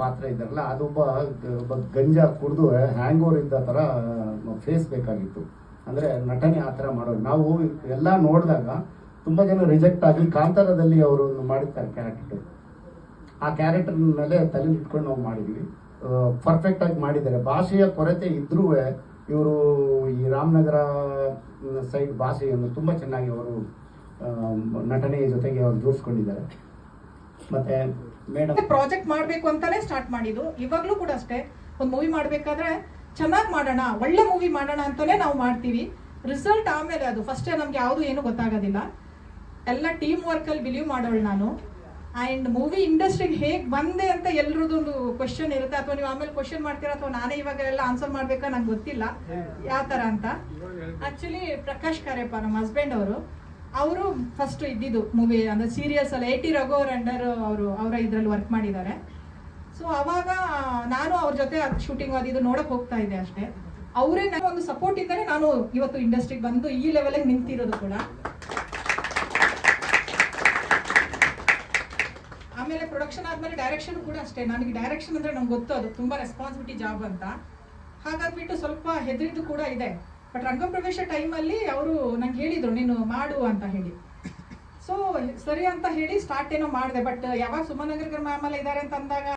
ಪಾತ್ರ ಇದ್ದಾರಲ್ಲ ಅದೊಬ್ಬ ಗಂಜ ಕುಡಿದು ಹ್ಯಾಂಗ್ ಓವರ್ ಇದ್ದ ಥರ ಫೇಸ್ ಬೇಕಾಗಿತ್ತು. ಅಂದರೆ ನಟನೆ ಆ ಥರ ಮಾಡೋದು ನಾವು ಎಲ್ಲ ನೋಡಿದಾಗ ತುಂಬ ಜನ ರಿಜೆಕ್ಟ್ ಆಗಿ ಕಾಂತಾರದಲ್ಲಿ ಅವರು ಮಾಡಿರ್ತಾರೆ ಕ್ಯಾರೆಕ್ಟರ್ ಆ ಕ್ಯಾರೆಕ್ಟರ್ನಲ್ಲೇ ತಲೆ ಇಟ್ಕೊಂಡು ನಾವು ಮಾಡಿದ್ವಿ. ಪರ್ಫೆಕ್ಟ್ ಆಗಿ ಮಾಡಿದ್ದಾರೆ. ಭಾಷೆಯ ಕೊರತೆ ಇದ್ರೂ ಇವರು ಈ ರಾಮನಗರ ಸೈಡ್ ಭಾಷೆಯನ್ನು ತುಂಬ ಚೆನ್ನಾಗಿ ಅವರು ನಟನೆಯ ಜೊತೆಗೆ ಅವರು ಜೋಡಿಸ್ಕೊಂಡಿದ್ದಾರೆ. ಮತ್ತೆ ಮೇಡಮ್ ಪ್ರಾಜೆಕ್ಟ್ ಮಾಡ್ಬೇಕು ಅಂತಾನೆ ಸ್ಟಾರ್ಟ್ ಮಾಡಿದ್ದು. ಇವಾಗ್ಲೂ ಕೂಡ ಅಷ್ಟೇ. ಒಂದು ಮೂವಿ ಮಾಡ್ಬೇಕಾದ್ರೆ ಚೆನ್ನಾಗಿ ಮಾಡೋಣ ಒಳ್ಳೆ ಮೂವಿ ಮಾಡೋಣ ಅಂತಾನೆ ನಾವು ಮಾಡ್ತೀವಿ. ರಿಸಲ್ಟ್ ಆಮೇಲೆ ಅದು ಫಸ್ಟೇ ನಮ್ಗೆ ಯಾವುದು ಏನು ಗೊತ್ತಾಗೋದಿಲ್ಲ. ಎಲ್ಲ ಟೀಮ್ ವರ್ಕಲ್ಲಿ ಬಿಲೀವ್ ಮಾಡೋಳು ನಾನು. ಆ್ಯಂಡ್ ಮೂವಿ ಇಂಡಸ್ಟ್ರಿಗೆ ಹೇಗೆ ಬಂದೆ ಅಂತ ಎಲ್ರದೊಂದು ಕ್ವಶನ್ ಇರುತ್ತೆ. ಅಥವಾ ನೀವು ಆಮೇಲೆ ಕ್ವಶನ್ ಮಾಡ್ತೀರಾ ಅಥವಾ ನಾನೇ ಇವಾಗ ಎಲ್ಲ ಆನ್ಸರ್ ಮಾಡ್ಬೇಕಾ ನಂಗೆ ಗೊತ್ತಿಲ್ಲ. ಯಾವ ಥರ ಅಂತ. ಆಕ್ಚುಲಿ ಪ್ರಕಾಶ್ ಕಾರ್ಯಪ್ಪ ನಮ್ಮ ಹಸ್ಬೆಂಡ್ ಅವರು ಅವರು ಫಸ್ಟ್ ಇದ್ದಿದ್ದು ಮೂವಿ ಅಂದ್ರೆ ಸೀರಿಯಸ್ ಅಲ್ಲಿ ಏಟಿ ರಘು ಅವ್ರ ಅಂಡರ್ ಅವರು, ಅವರ ಇದರಲ್ಲಿ ವರ್ಕ್ ಮಾಡಿದ್ದಾರೆ. ಸೊ ಅವಾಗ ನಾನು ಅವ್ರ ಜೊತೆ ಶೂಟಿಂಗ್ ಅದು ನೋಡಕ್ಕೆ ಹೋಗ್ತಾ ಇದ್ದೆ ಅಷ್ಟೇ. ಅವರೇ ನನಗೆ ಒಂದು ಸಪೋರ್ಟ್ ಇದ್ದರೆ ನಾನು ಇವತ್ತು ಇಂಡಸ್ಟ್ರಿಗೆ ಬಂದು ಈ ಲೆವೆಲಿಗೆ ನಿಂತಿರೋದು ಕೂಡ. ಆಮೇಲೆ ಪ್ರೊಡಕ್ಷನ್ ಆದಮೇಲೆ ಡೈರೆಕ್ಷನ್ ಕೂಡ ಅಷ್ಟೇ. ನನಗೆ ಡೈರೆಕ್ಷನ್ ಅಂದ್ರೆ ನಂಗೆ ಗೊತ್ತು, ಅದು ತುಂಬಾ ರೆಸ್ಪಾನ್ಸಿಬಿಲಿಟಿ ಜಾಬ್ ಅಂತ. ಹಾಗಾಗ್ಬಿಟ್ಟು ಸ್ವಲ್ಪ ಹೆದರಿದ್ದು ಕೂಡ ಇದೆ. ಬಟ್ ರಂಗಪ್ರವೇಶ ಟೈಮಲ್ಲಿ ಅವರು ನಂಗೆ ಹೇಳಿದರು, ನೀನು ಮಾಡು ಅಂತ ಹೇಳಿ. ಸೊ ಸರಿ ಅಂತ ಹೇಳಿ ಸ್ಟಾರ್ಟ್ ಏನೋ ಮಾಡಿದೆ ಬಟ್ ಯಾವಾಗ ಸುಮನಗರ ಮ್ಯಾಮ್ ಎಲ್ಲ ಇದ್ದಾರೆ ಅಂತ ಅಂದಾಗ